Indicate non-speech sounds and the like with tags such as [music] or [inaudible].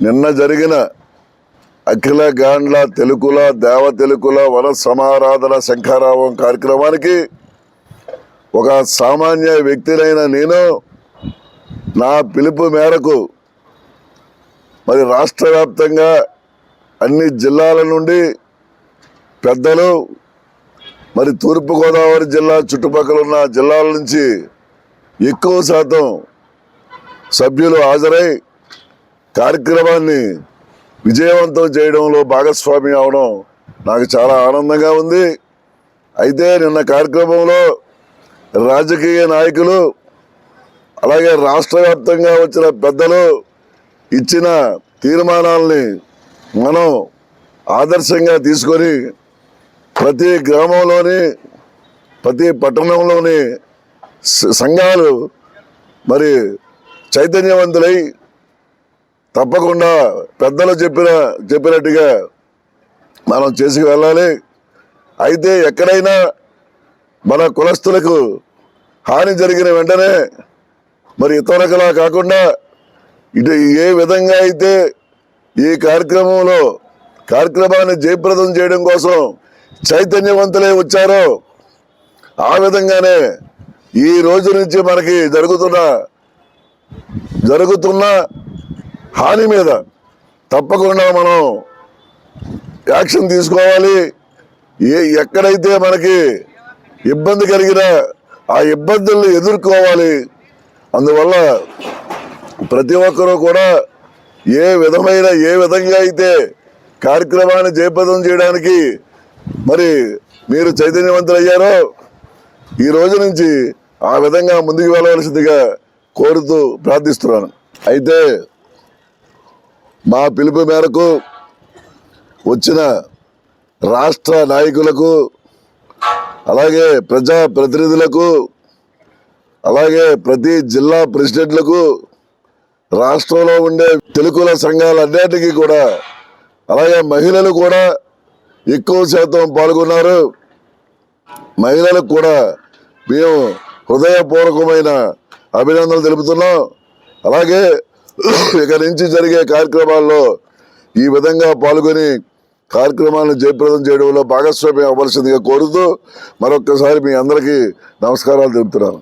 నిన్న జరిగిన అఖిల గాండ్ల తెలుగుల దేవ తెలుగుల వన సమారాధన శంఖారావం కార్యక్రమానికి ఒక సామాన్య వ్యక్తినైన నేను నా పిలుపు మేరకు మరి రాష్ట్ర వ్యాప్తంగా అన్ని జిల్లాల నుండి పెద్దలు మరి తూర్పుగోదావరి జిల్లా చుట్టుపక్కల ఉన్న జిల్లాల నుంచి ఎక్కువ శాతం సభ్యులు హాజరై కార్యక్రమాన్ని విజయవంతం చేయడంలో భాగస్వామి అవడం నాకు చాలా ఆనందంగా ఉంది. అయితే నిన్న కార్యక్రమంలో రాజకీయ నాయకులు అలాగే రాష్ట్ర వ్యాప్తంగా వచ్చిన పెద్దలు ఇచ్చిన తీర్మానాల్ని మనం ఆదర్శంగా తీసుకొని ప్రతి గ్రామంలోని ప్రతి పట్టణంలోని సంఘాలు మరి చైతన్యవంతులై తప్పకుండా పెద్దలు చెప్పిన చెప్పినట్టుగా మనం చేసి వెళ్ళాలి. అయితే ఎక్కడైనా మన కులస్తులకు హాని జరిగిన వెంటనే మరి ఇతరులకలా కాకుండా ఇటు ఏ విధంగా అయితే ఈ కార్యక్రమంలో కార్యక్రమాన్ని జయప్రదం చేయడం కోసం చైతన్యవంతులే వచ్చారో ఆ విధంగానే ఈ రోజు నుంచి మనకి జరుగుతున్న జరుగుతున్న హాని మీద తప్పకుండా మనం యాక్షన్ తీసుకోవాలి. ఏ ఎక్కడైతే మనకి ఇబ్బంది కలిగినా ఆ ఇబ్బందుల్ని ఎదుర్కోవాలి. అందువల్ల ప్రతి ఒక్కరూ కూడా ఏ విధమైన ఏ విధంగా అయితే కార్యక్రమాన్ని జయప్రదం చేయడానికి మరి మీరు చైతన్యవంతులయ్యారో ఈ రోజు నుంచి ఆ విధంగా ముందుకు వెళ్ళవలసిందిగా కోరుతూ ప్రార్థిస్తున్నాను. అయితే మా పిలుపు మేరకు వచ్చిన రాష్ట్ర నాయకులకు అలాగే ప్రజా ప్రతినిధులకు అలాగే ప్రతి జిల్లా ప్రెసిడెంట్లకు రాష్ట్రంలో ఉండే తెలుగుల సంఘాలన్నిటికీ కూడా అలాగే మహిళలు కూడా ఎక్కువ శాతం పాల్గొన్నారు. మహిళలకు కూడా మేము హృదయపూర్వకమైన అభినందనలు తెలుపుతున్నాం. అలాగే [laughs] ఇక నుంచి జరిగే కార్యక్రమాల్లో ఈ విధంగా పాల్గొని కార్యక్రమాలను జయప్రదం చేయడంలో భాగస్వామ్యం అవ్వాల్సిందిగా కోరుతూ మరొక్కసారి మీ అందరికీ నమస్కారాలు తెలుపుతున్నాను.